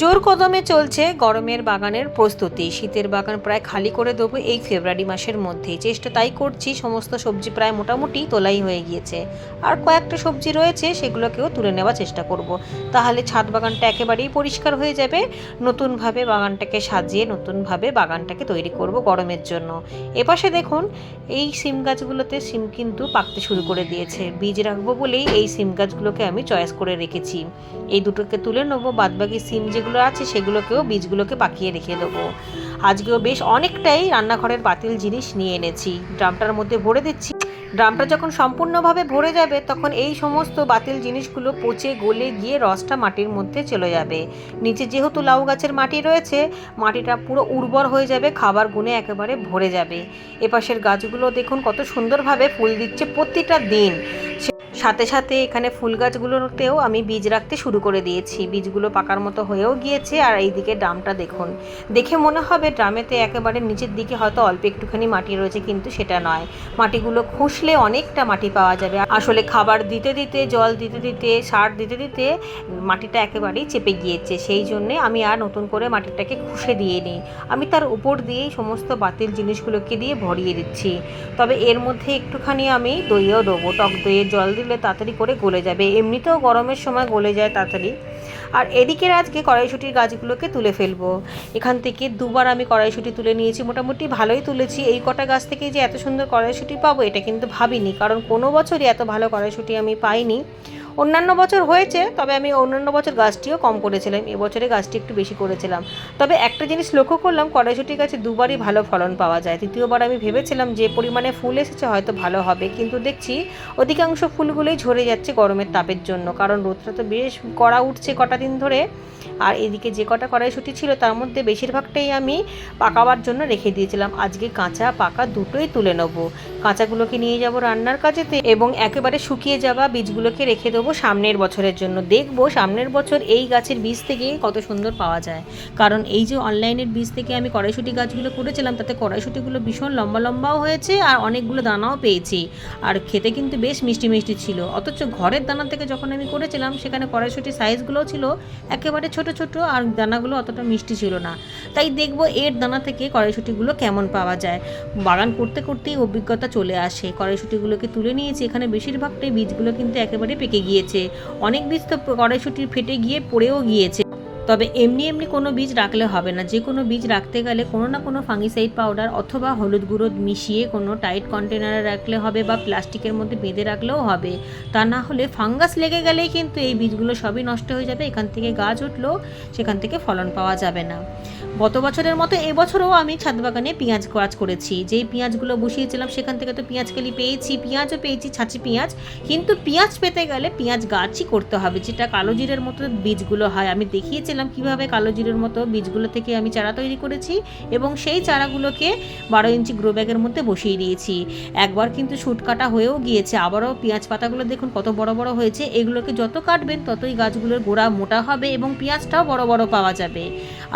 জোর কদমে চলছে গরমের বাগানের প্রস্তুতি। শীতের বাগান প্রায় খালি করে দেবো এই ফেব্রুয়ারি মাসের মধ্যেই। চেষ্টা তাই করছি, সমস্ত সবজি প্রায় মোটামুটি তোলাই হয়ে গিয়েছে। আর কয়েকটা সবজি রয়েছে, সেগুলোকেও তুলে নেওয়ার চেষ্টা করব। তাহলে ছাদ বাগানটা একেবারেই পরিষ্কার হয়ে যাবে। নতুনভাবে বাগানটাকে সাজিয়ে, নতুনভাবে বাগানটাকে তৈরি করব গরমের জন্য। এপাশে দেখুন, এই সিম গাছগুলোতে সিম কিন্তু পাকতে শুরু করে দিয়েছে। বীজ রাখব বলেই এই সিম গাছগুলোকে আমি চয়েস করে রেখেছি। এই দুটোকে তুলে নেব। বাদবাকি সিম যেগুলো আছে সেগুলোকেও বীজগুলোকে পাকিয়ে রেখে দেবো। আজকেও বেশ অনেকটাই রান্নাঘরের বাতিল জিনিস নিয়ে এনেছি। ড্রামটার মধ্যে ভরে দিচ্ছি। ড্রামটা যখন সম্পূর্ণভাবে ভরে যাবে, তখন এই সমস্ত বাতিল জিনিসগুলো পচে গলে গিয়ে রসটা মাটির মধ্যে চলে যাবে। নিচে যেহেতু লাউ গাছের মাটি রয়েছে, মাটিটা পুরো উর্বর হয়ে যাবে, খাবার গুণে একেবারে ভরে যাবে। এপাশের গাছগুলো দেখুন কত সুন্দরভাবে ফুল দিচ্ছে প্রতিটা দিন। সাথে সাথে এখানে ফুল গাছগুলোতেও আমি বীজ রাখতে শুরু করে দিয়েছি। বীজগুলো পাকার মতো হয়েও গিয়েছে আর এইদিকে ড্রামটা দেখুন। দেখে মনে হবে ড্রামেতে একেবারে নিচের দিকে হয়তো অল্প একটুখানি মাটি রয়েছে, কিন্তু সেটা নয়। মাটিগুলো খুঁসলে অনেকটা মাটি পাওয়া যাবে। আসলে খাবার দিতে দিতে, জল দিতে দিতে, সার দিতে দিতে মাটিটা একেবারেই চেপে গিয়েছে। সেই জন্যে আমি আর নতুন করে মাটিটাকে খুশে দিয়ে নিই। আমি তার উপর দিয়েই সমস্ত বাতিল জিনিসগুলোকে দিয়ে ভরিয়ে দিচ্ছি। তবে এর মধ্যে একটুখানি আমি দইও দেবো। টক দইয়ের জল দিলে তাড়াতাড়ি করে গলে যাবে। এমনিতেও গরমের সময় গলে যায় তাড়াতাড়ি। আর এদিকের আজকে কড়াইশুটির গাছগুলোকে তুলে ফেলব। এখান থেকে দুবার আমি কড়াইশুটি তুলে নিয়েছি, মোটামুটি ভালোই তুলেছি। এই কটা গাছ থেকে যে এত সুন্দর কড়াইশুটি পাবো, এটা কিন্তু ভাবিনি, কারণ কোনো বছরই এত ভালো কড়াইশুটি আমি পাইনি। অন্যান্য বছর হয়েছে, তবে আমি অন্যান্য বছর গাছটিও কম করেছিলাম এবছরে গাছটি একটু বেশি করেছিলাম। তবে একটা জিনিস লক্ষ্য করলাম কড়াইশুটি গাছে দুবারই ভালো ফলন পাওয়া যায়। তৃতীয়বার আমি ভেবেছিলাম যে পরিমাণে ফুল এসেছে হয়তো ভালো হবে, কিন্তু দেখছি অধিকাংশ ফুলগুলোই ঝরে যাচ্ছে গরমের তাপের জন্য, কারণ রোদটা তো বেশ কড়া উঠছে কটা দিন ধরে আর এদিকে যে কটা কড়াইশুটি ছিল তার মধ্যে বেশিরভাগটাই আমি পাকাবার জন্য রেখে দিয়েছিলাম। আজকে কাঁচা, পাকা দুটোই তুলে নেব। কাঁচাগুলোকে নিয়ে যাব রান্নার কাজেতে এবং একেবারে শুকিয়ে যাওয়া বীজগুলোকে রেখে দেবো সামনের বছরের জন্য। দেখব সামনের বছর এই গাছের বীজ থেকে কত সুন্দর পাওয়া যায়। কারণ এই যে অনলাইনের বীজ থেকে আমি কড়াইশুটি গাছগুলো করেছিলাম তাতে কড়াইশুটিগুলো ভীষণ লম্বা লম্বাও হয়েছে আর অনেকগুলো দানাও পেয়েছি। আর খেতে কিন্তু বেশ মিষ্টি মিষ্টি ছিল। অথচ ঘরের দানা থেকে যখন আমি করেছিলাম, সেখানে কড়াইশুটির সাইজগুলোও ছিল একেবারে ছোট ছোট আর দানাগুলো অতটা মিষ্টি ছিল না। তাই দেখব এর দানা থেকে কড়াইশুটিগুলো কেমন পাওয়া যায়। বাগান করতে করতেই অভিজ্ঞতা চলে আসে। কড়াইশুটিগুলোকে তুলে নিয়েছি, এখানে বেশিরভাগটাই বীজগুলো কিন্তু একেবারে পেকে গিয়েছে। অনেক বীজ তো কড়াইশুটির ফেটে গিয়ে পড়েও গিয়েছে। তবে এমনি এমনি কোনো বীজ রাখলে হবে না। যে কোনো বীজ রাখতে গেলে কোনো না কোনো ফাঙ্গিসাইড পাউডার অথবা হলুদ গুঁড়ো মিশিয়ে কোনো টাইট কন্টেনারে রাখলে হবে বা প্লাস্টিকের মধ্যে বেঁধে রাখলেও হবে। তা না হলে ফাঙ্গাস লেগে গেলেই কিন্তু এই বীজগুলো সবই নষ্ট হয়ে যাবে। এখান থেকে গাছ উঠল, সেখান থেকে ফলন পাওয়া যাবে না। গত বছরের মতো এবছরও আমি ছাদ বাগানে পেঁয়াজ গাছ করেছি। যেই পেঁয়াজগুলো বসিয়েছিলাম সেখান থেকে তো পেঁয়াজ পেয়েছি, পেঁয়াজও পেয়েছি, ছাঁচি পেঁয়াজ। কিন্তু পেঁয়াজ পেতে গেলে পেঁয়াজ গাছই করতে হবে। যেটা কালো জিরের মতো বীজগুলো হয়, আমি দেখিয়েছিলাম কীভাবে কালো জিরের মতো বীজগুলো থেকে আমি চারা তৈরি করেছি এবং সেই চারাগুলোকে বারো ইঞ্চি গ্রো ব্যাগের মধ্যে বসিয়ে দিয়েছি। একবার কিন্তু শুট কাটা হয়েও গিয়েছে। আবারও পেঁয়াজ পাতাগুলো দেখুন কত বড় বড় হয়েছে। এগুলোকে যত কাটবেন ততই গাছগুলোর গোড়া মোটা হবে এবং পেঁয়াজটাও বড় বড় পাওয়া যাবে।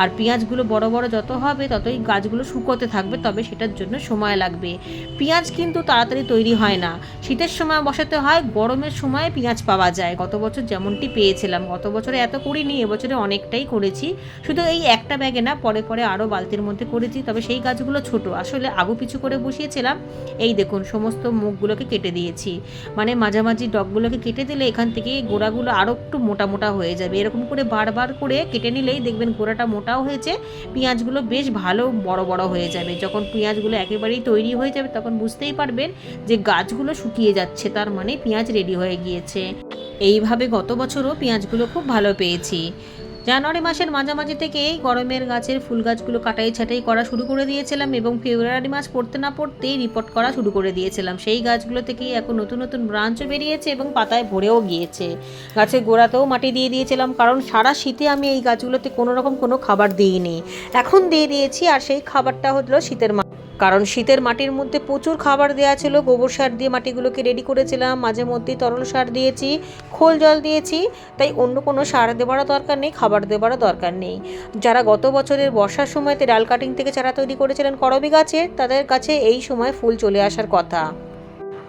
আর পেঁয়াজগুলো বড় বড় যত হবে ততই গাছগুলো শুকোতে থাকবে, তবে সেটার জন্য সময় লাগবে। পেঁয়াজ কিন্তু তাড়াতাড়ি তৈরি হয় না। শীতের সময় বসাতে হয়, গরমের সময় পেঁয়াজ পাওয়া যায়। গত বছর যেমনটি পেয়েছিলাম, গত বছরে এত করিনি, এবছরে অনেকটাই করেছি। শুধু এই একটা ব্যাগে না, পরে পরে আরও বালতির মধ্যে করেছি। তবে সেই গাছগুলো ছোট। আসলে আগু পিছু করে বসিয়েছিলাম। এই দেখুন, সমস্ত মুখগুলোকে কেটে দিয়েছি। মানে মাঝামাঝি ডগগুলোকে কেটে দিলে এখান থেকে গোড়াগুলো আরও একটু মোটা মোটা হয়ে যাবে। এরকম করে বারবার করে কেটে নিলেই দেখবেন গোড়াটা মোটাও হয়েছে। পেঁয়াজগুলো বেশ ভালো বড় বড় হয়ে যাবে। যখন পেঁয়াজগুলো একেবারেই তৈরি হয়ে যাবে তখন বুঝতেই পারবেন যে গাছগুলো শুকিয়ে যাচ্ছে। তার মানে পেঁয়াজ রেডি হয়ে গিয়েছে। এইভাবে গত বছরও পেঁয়াজগুলো খুব ভালো পেয়েছি। জানুয়ারি মাসের মাঝামাঝি থেকেই গরমের গাছের ফুল গাছগুলো কাটাই ছাটাই করা শুরু করে দিয়েছিলাম এবং ফেব্রুয়ারি মাস পড়তে না পড়তেই রিপোর্ট করা শুরু করে দিয়েছিলাম। সেই গাছগুলো থেকেই এখন নতুন নতুন ব্রাঞ্চও বেরিয়েছে এবং পাতায় ভরেও গিয়েছে। গাছের গোড়াতেও মাটি দিয়ে দিয়েছিলাম কারণ সারা শীতে আমি এই গাছগুলোতে কোনো রকম কোনো খাবার দিইনি। এখন দিয়ে দিয়েছি আর সেই খাবারটা হলো শীতের মা কারণ শীতের মাটির মধ্যে প্রচুর খাবার দেওয়া ছিল। গোবর সার দিয়ে মাটিগুলোকে রেডি করেছিলাম। মাঝে মধ্যেই তরল সার দিয়েছি, খোল জল দিয়েছি। তাই অন্য কোনো সার দেওয়ারও দরকার নেই, খাবার দেওয়ারও দরকার নেই। যারা গত বছরের বর্ষার সময়তে ডাল কাটিং থেকে চারা তৈরি করেছিলেন করবি গাছের, তাদের কাছে এই সময় ফুল চলে আসার কথা।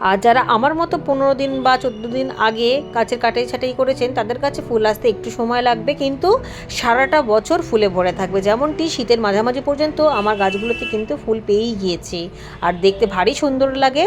আর যারা আমার মতো পনেরো দিন বা চোদ্দ দিন আগে গাছের কাটাই ছাটাই করেছেন, তাদের কাছে ফুল আসতে একটু সময় লাগবে, কিন্তু সারাটা বছর ফুলে ভরে থাকবে। যেমনটি শীতের মাঝামাঝি পর্যন্ত আমার গাছগুলোতে কিন্তু ফুল পেয়েই গিয়েছে। আর দেখতে ভারী সুন্দর লাগে।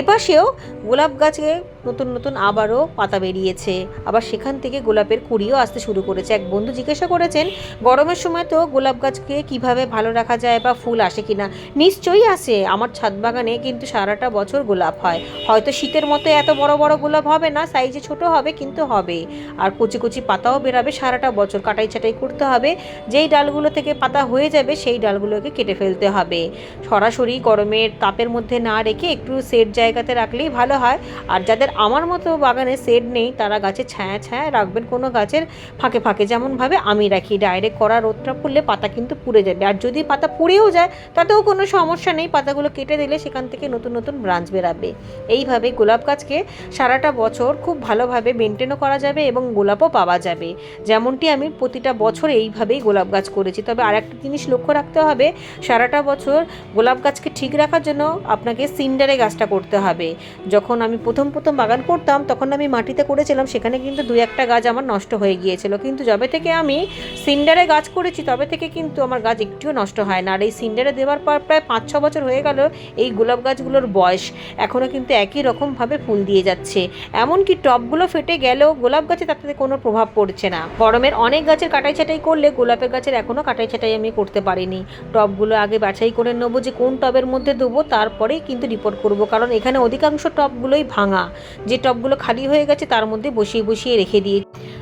এপাশেও গোলাপ গাছে নতুন নতুন আবারও পাতা বেরিয়েছে। আবার সেখান থেকে গোলাপের কুড়িও আসতে শুরু করেছে। এক বন্ধু জিজ্ঞাসা করেছেন, গরমের সময় তো গোলাপ গাছকে কীভাবে ভালো রাখা যায় বা ফুল আসে কিনা? নিশ্চয়ই আসে। আমার ছাদ বাগানে কিন্তু সারাটা বছর গোলাপ হয়। হয়তো শীতের মতো এত বড় বড় গোলাপ হবে না, সাইজে ছোট হবে কিন্তু হবে। আর কুচি কুচি পাতাও বেরাবে সারাটা বছর। কাটাই ছাটাই করতে হবে। যেই ডালগুলো থেকে পাতা হয়ে যাবে, সেই ডালগুলোকে কেটে ফেলতে হবে। সরাসরি গরমের তাপের মধ্যে না রেখে একটু সেট জায়গাতে রাখলেই ভালো হয়। আর যাদের আমার মতো বাগানে সেট নেই, তারা গাছে ছায়া ছায়া রাখবেন কোনো গাছের ফাঁকে ফাঁকে। যেমনভাবে আমি রাখি ডাইরেক্ট করা রোদটা পড়লে পাতা কিন্তু পুড়ে যাবে। আর যদি পাতা পুড়েও যায়, তাতেও কোনো সমস্যা নেই। পাতাগুলো কেটে দিলে সেখান থেকে নতুন নতুন ব্রাঞ্চ বেরাবে। এইভাবে গোলাপ গাছকে সারাটা বছর খুব ভালোভাবে মেনটেনও করা যাবে এবং গোলাপও পাওয়া যাবে। যেমনটি আমি প্রতিটা বছর এইভাবেই গোলাপ গাছ করেছি। তবে আর একটা জিনিস লক্ষ্য রাখতে হবে, সারাটা বছর গোলাপ গাছকে ঠিক রাখার জন্য আপনাকে সিন্ডারে গাছটা করতে হবে। যখন আমি প্রথম প্রথম বাগান করতাম, তখন আমি মাটিতে করেছিলাম, সেখানে কিন্তু দুই একটা গাছ আমার নষ্ট হয়ে গিয়েছিল। কিন্তু যবে থেকে আমি সিন্ডারে গাছ করেছি, তবে থেকে কিন্তু আমার গাছ একটুও নষ্ট হয় না। আর এই সিন্ডারে দেওয়ার পর প্রায় পাঁচ, ছ বছর হয়ে গেল এই গোলাপ গাছগুলোর বয়স। এখনও কিন্তু একই রকমভাবে ফুল দিয়ে যাচ্ছে। এমনকি টবগুলো ফেটে গেলেও গোলাপ গাছে তাতে কোনো প্রভাব পড়ছে না। গরমের অনেক গাছের কাটাই ছাটাই করলে গোলাপের গাছের এখনও কাটাই ছাটাই আমি করতে পারিনি। টবগুলো আগে বাছাই করে নেব যে কোন টবের মধ্যে দেবো, তারপরেই কিন্তু রিপোর্ট করব। কারণ এখানে অধিকাংশ টবগুলোই ভাঙা। যে টবগুলো খালি হয়ে গেছে তার মধ্যে বসিয়ে বসিয়ে রেখে দিয়ে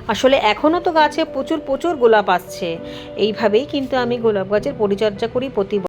আসলে এখনও তো গাছে প্রচুর প্রচুর গোলাপ আসছে। এইভাবেই কিন্তু আমি গোলাপ গাছের পরিচর্যা করি প্রতি